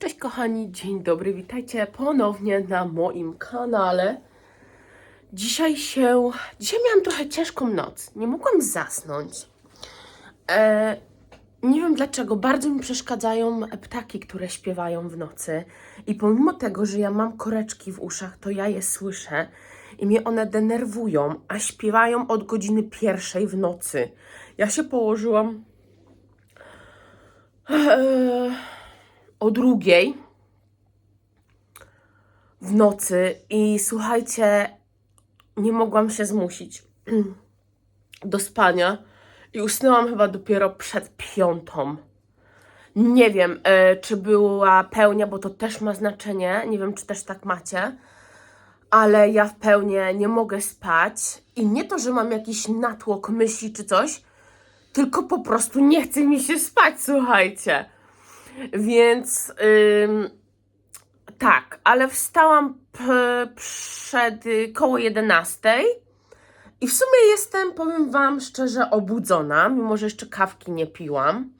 Cześć kochani, dzień dobry, witajcie ponownie na moim kanale. Dzisiaj się, dzisiaj miałam trochę ciężką noc, nie mogłam zasnąć. E, nie wiem dlaczego, bardzo mi przeszkadzają ptaki, które śpiewają w nocy. I pomimo tego, że ja mam koreczki w uszach, to ja je słyszę i mnie one denerwują, a śpiewają od godziny pierwszej w nocy. Ja się położyłam e, o drugiej w nocy i słuchajcie, nie mogłam się zmusić do spania i usnęłam chyba dopiero przed piątą. Nie wiem, e, czy była pełnia, bo to też ma znaczenie. Nie wiem, czy też tak macie, ale ja w pełni nie mogę spać. I nie to, że mam jakiś natłok myśli czy coś, tylko po prostu nie chce mi się spać, słuchajcie. Więc ym, tak, ale wstałam przed y, koło 11 i w sumie jestem, powiem Wam szczerze, obudzona, mimo że jeszcze kawki nie piłam.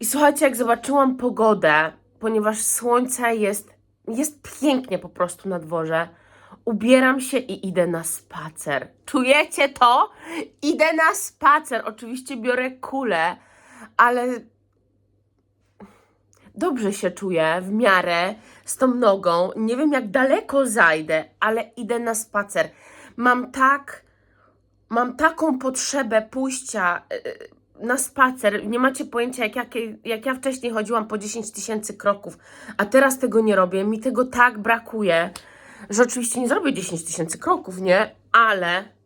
I słuchajcie, jak zobaczyłam pogodę, ponieważ słońce jest, jest pięknie po prostu na dworze, ubieram się i idę na spacer. Czujecie to? Idę na spacer. Oczywiście biorę kulę, ale dobrze się czuję w miarę z tą nogą. Nie wiem, jak daleko zajdę, ale idę na spacer. Mam tak, mam taką potrzebę pójścia yy, na spacer. Nie macie pojęcia, jak, jak, jak ja wcześniej chodziłam po 10 tysięcy kroków, a teraz tego nie robię. Mi tego tak brakuje, że oczywiście nie zrobię 10 tysięcy kroków, nie? Ale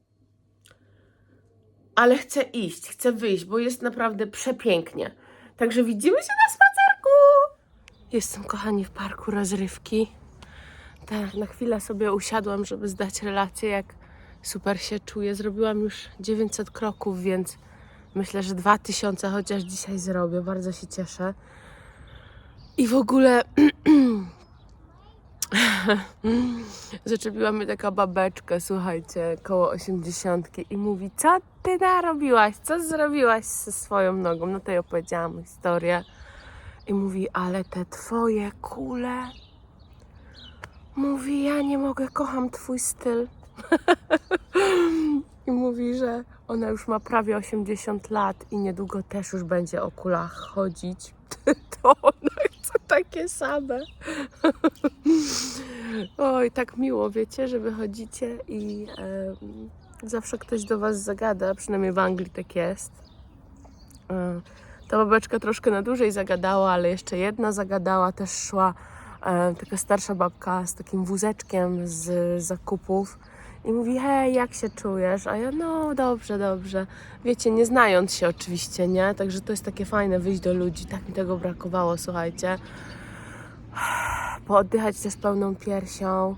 ale chcę iść, chcę wyjść, bo jest naprawdę przepięknie. Także widzimy się na spacerku. Jestem, kochani, w parku rozrywki. Na chwilę sobie usiadłam, żeby zdać relację, jak super się czuję. Zrobiłam już 900 kroków, więc myślę, że 2000 chociaż dzisiaj zrobię. Bardzo się cieszę. I w ogóle zaczepiła mnie taka babeczka, słuchajcie, koło 80 i mówi, co ty narobiłaś, co zrobiłaś ze swoją nogą? No to ja opowiedziałam historię i mówi, ale te twoje kule, mówi, ja nie mogę, kocham twój styl. I mówi, że ona już ma prawie 80 lat i niedługo też już będzie o kulach chodzić. To ona chce takie same. Oj, tak miło, wiecie, że wychodzicie i em, zawsze ktoś do Was zagada, przynajmniej w Anglii tak jest. E, ta babeczka troszkę na dłużej zagadała, ale jeszcze jedna zagadała, też szła e, taka starsza babka z takim wózeczkiem z zakupów i mówi, hej, jak się czujesz? A ja, no dobrze, dobrze. Wiecie, nie znając się oczywiście, nie? Także to jest takie fajne wyjść do ludzi, tak mi tego brakowało, słuchajcie pooddychać też pełną piersią.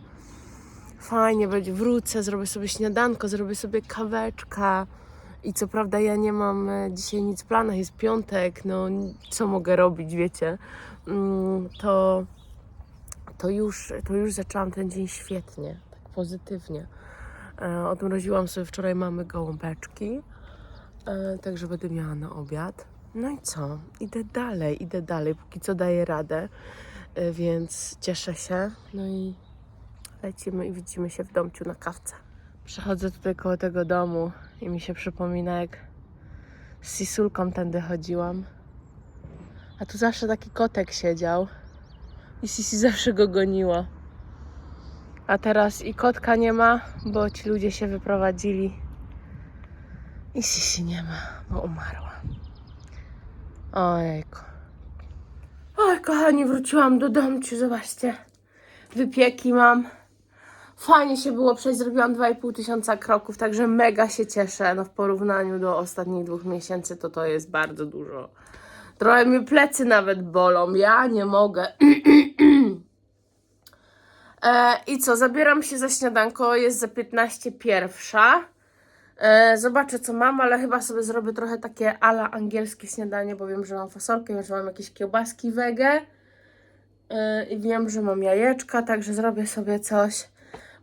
Fajnie będzie, wrócę, zrobię sobie śniadanko, zrobię sobie kaweczka. I co prawda ja nie mam e, dzisiaj nic w planach, jest piątek, no co mogę robić, wiecie. Mm, To, to, już, to już zaczęłam ten dzień świetnie, tak pozytywnie. E, Odmroziłam sobie wczoraj mamy gołąbeczki, e, także będę miała na obiad. No i co? Idę dalej, idę dalej, póki co daję radę. Więc cieszę się. No i lecimy i widzimy się w domciu na kawce. Przechodzę tutaj koło tego domu i mi się przypomina, jak z Sisulką tędy chodziłam. A tu zawsze taki kotek siedział i Sisi zawsze go goniła. A teraz i kotka nie ma, bo ci ludzie się wyprowadzili. I Sisi nie ma, bo umarła. Ojejku. Oj, kochani, wróciłam do domciu, zobaczcie. Wypieki mam. Fajnie się było przejść, zrobiłam 2,5 tysiąca kroków, także mega się cieszę. No w porównaniu do ostatnich dwóch miesięcy to to jest bardzo dużo. Trochę mnie plecy nawet bolą, ja nie mogę. e, I co, zabieram się za śniadanko, jest za 15 pierwsza. E, zobaczę co mam, ale chyba sobie zrobię trochę takie ala angielskie śniadanie, bo wiem, że mam fasolkę, wiem, że mam jakieś kiełbaski wege e, i wiem, że mam jajeczka, także zrobię sobie coś,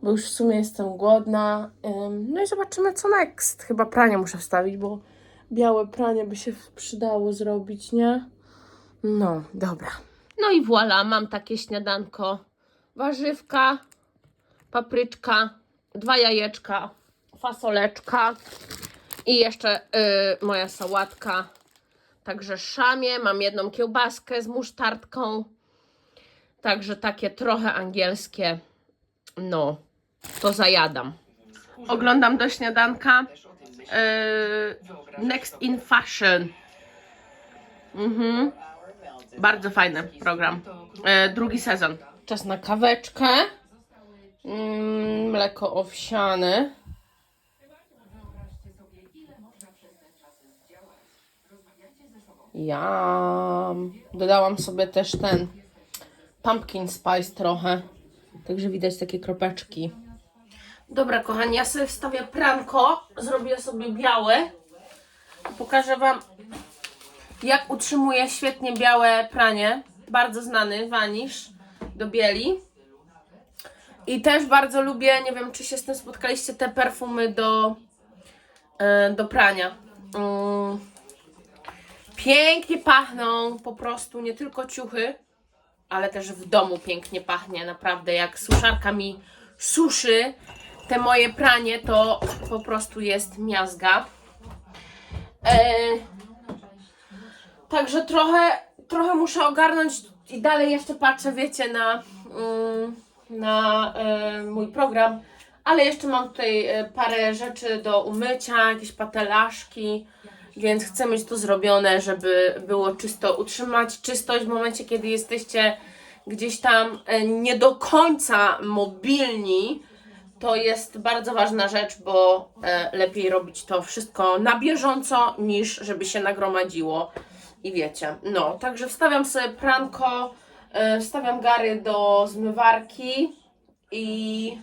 bo już w sumie jestem głodna. No i zobaczymy co next. Chyba pranie muszę wstawić, bo białe pranie by się przydało zrobić, nie? No, dobra. No i voilà, mam takie śniadanko. Warzywka, papryczka, dwa jajeczka, fasoleczka i jeszcze y, moja sałatka. Także szamie, mam jedną kiełbaskę z musztardką. Także takie trochę angielskie. No, to zajadam. Oglądam do śniadanka y, Next in Fashion. Mhm. Bardzo fajny program. E, drugi sezon. Czas na kaweczkę. Mm, mleko owsiane. Ja dodałam sobie też ten pumpkin spice trochę. Także widać takie kropeczki. Dobra, kochani, ja sobie wstawię pranko. Zrobię sobie białe. Pokażę Wam, jak utrzymuje świetnie białe pranie. Bardzo znany wanisz do bieli. I też bardzo lubię, nie wiem czy się z tym spotkaliście, te perfumy do, e, do prania. Mm. Pięknie pachną, po prostu nie tylko ciuchy, ale też w domu pięknie pachnie, naprawdę. Jak suszarka mi suszy te moje pranie, to po prostu jest miazga. E, Także trochę, trochę muszę ogarnąć i dalej jeszcze patrzę, wiecie, na, mm, na e, mój program, ale jeszcze mam tutaj e, parę rzeczy do umycia, jakieś patelaszki, więc chcę mieć to zrobione, żeby było czysto, utrzymać czystość w momencie, kiedy jesteście gdzieś tam e, nie do końca mobilni, to jest bardzo ważna rzecz, bo e, lepiej robić to wszystko na bieżąco, niż żeby się nagromadziło. I wiecie, no, także wstawiam sobie pranko, e, wstawiam gary do zmywarki i.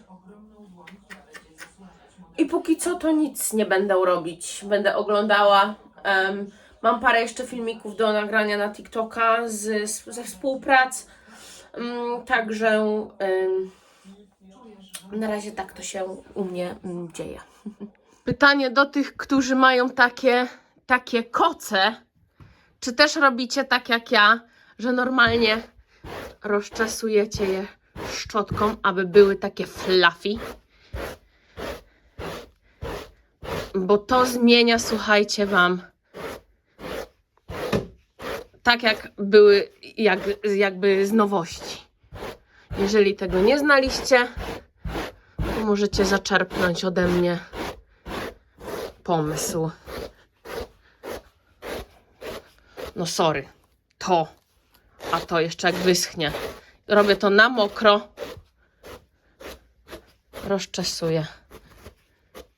I póki co to nic nie będę robić. Będę oglądała. em, mam parę jeszcze filmików do nagrania na TikToka z, z, ze współprac. Mm, także. em, na razie tak to się u mnie mm, dzieje. Pytanie do tych, którzy mają takie, takie koce. Czy też robicie tak jak ja, że normalnie rozczesujecie je szczotką, aby były takie fluffy? Bo to zmienia, słuchajcie, wam tak jak były, jak, jakby z nowości. Jeżeli tego nie znaliście, możecie zaczerpnąć ode mnie pomysł. No sorry, to, a to jeszcze jak wyschnie. Robię to na mokro. Rozczesuję.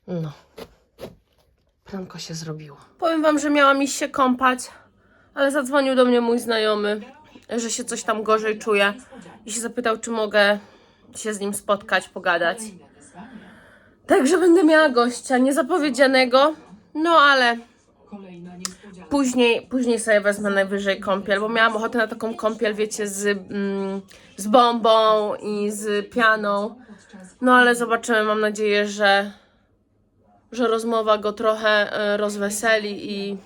No. Pranko się zrobiło. Powiem wam, że miałam iść się kąpać, ale zadzwonił do mnie mój znajomy, że się coś tam gorzej czuje i się zapytał, czy mogę się z nim spotkać, pogadać. Także będę miała gościa niezapowiedzianego, no ale później, później sobie wezmę najwyżej kąpiel, bo miałam ochotę na taką kąpiel, wiecie, z, mm, z bombą i z pianą. No ale zobaczymy, mam nadzieję, że, że rozmowa go trochę e, rozweseli i,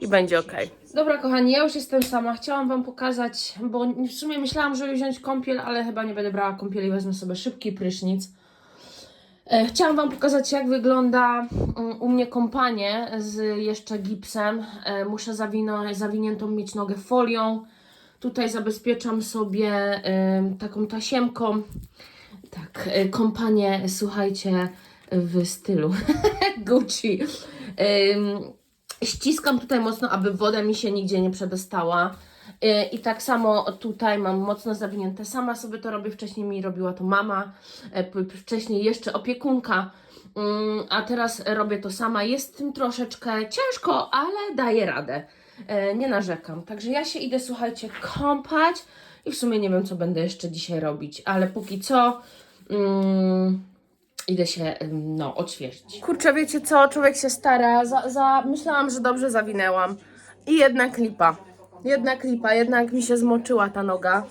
i będzie ok. Dobra, kochani, ja już jestem sama. Chciałam Wam pokazać, bo w sumie myślałam, żeby wziąć kąpiel, ale chyba nie będę brała kąpieli, wezmę sobie szybki prysznic. E, Chciałam Wam pokazać, jak wygląda mm, u mnie kąpanie z jeszcze gipsem. E, Muszę zawino, zawiniętą mieć nogę folią. Tutaj zabezpieczam sobie taką tasiemką. Tak, e, kąpanie, słuchajcie, w stylu Gucci. Ściskam tutaj mocno, aby woda mi się nigdzie nie przedostała. E, I tak samo tutaj mam mocno zawinięte. Sama sobie to robię, wcześniej mi robiła to mama, p- wcześniej jeszcze opiekunka, Mm, a teraz robię to sama. Jest tym troszeczkę ciężko, ale daję radę. E, Nie narzekam. Także ja się idę, słuchajcie, kąpać i w sumie nie wiem, co będę jeszcze dzisiaj robić, ale póki co. Mm, idę się, no, odświeżyć. Kurczę, wiecie co? Człowiek się stara. Za, za, myślałam, że dobrze zawinęłam. I jednak lipa. Jednak lipa, jednak mi się zmoczyła ta noga.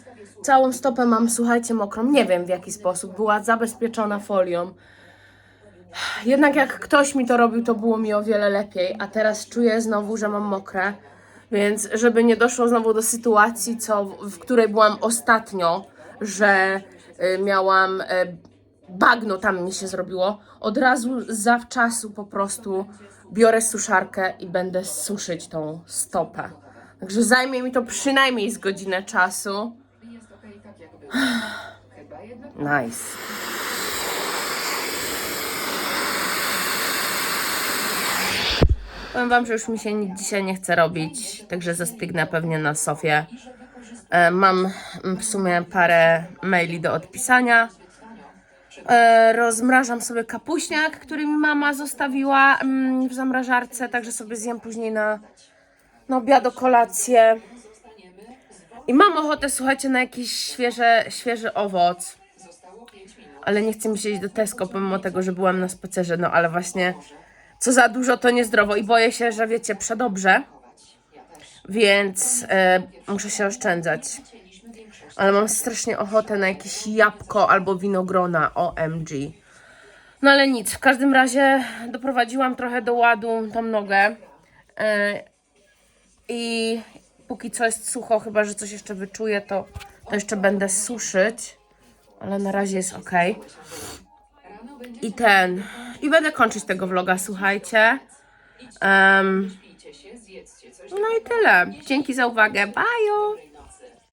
Całą stopę mam, słuchajcie, mokrą. Nie wiem w jaki sposób. Była zabezpieczona folią. Jednak jak ktoś mi to robił, to było mi o wiele lepiej. A teraz czuję znowu, że mam mokre. Więc żeby nie doszło znowu do sytuacji, co, w której byłam ostatnio, że y, miałam y, bagno tam mi się zrobiło, od razu zawczasu po prostu biorę suszarkę i będę suszyć tą stopę. Także zajmie mi to przynajmniej z godzinę czasu. Nice. Powiem wam, że już mi się nic dzisiaj nie chce robić, także zastygnę pewnie na sofie. Mam w sumie parę maili do odpisania. E, Rozmrażam sobie kapuśniak, który mi mama zostawiła mm, w zamrażarce, także sobie zjem później na, na obiad, kolację. I mam ochotę, słuchajcie, na jakiś świeże, świeży owoc. Ale nie chcę mi się iść do Tesco, pomimo tego, że byłam na spacerze. No ale właśnie, co za dużo, to niezdrowo. I boję się, że wiecie, przedobrze. Więc e, muszę się oszczędzać. Ale mam strasznie ochotę na jakieś jabłko albo winogrona. OMG. No ale nic, w każdym razie doprowadziłam trochę do ładu tą nogę. E, I póki co jest sucho, chyba że coś jeszcze wyczuję, to, to jeszcze będę suszyć. Ale na razie jest ok. I ten. I będę kończyć tego vloga, słuchajcie. Em, no i tyle. Dzięki za uwagę. Bye!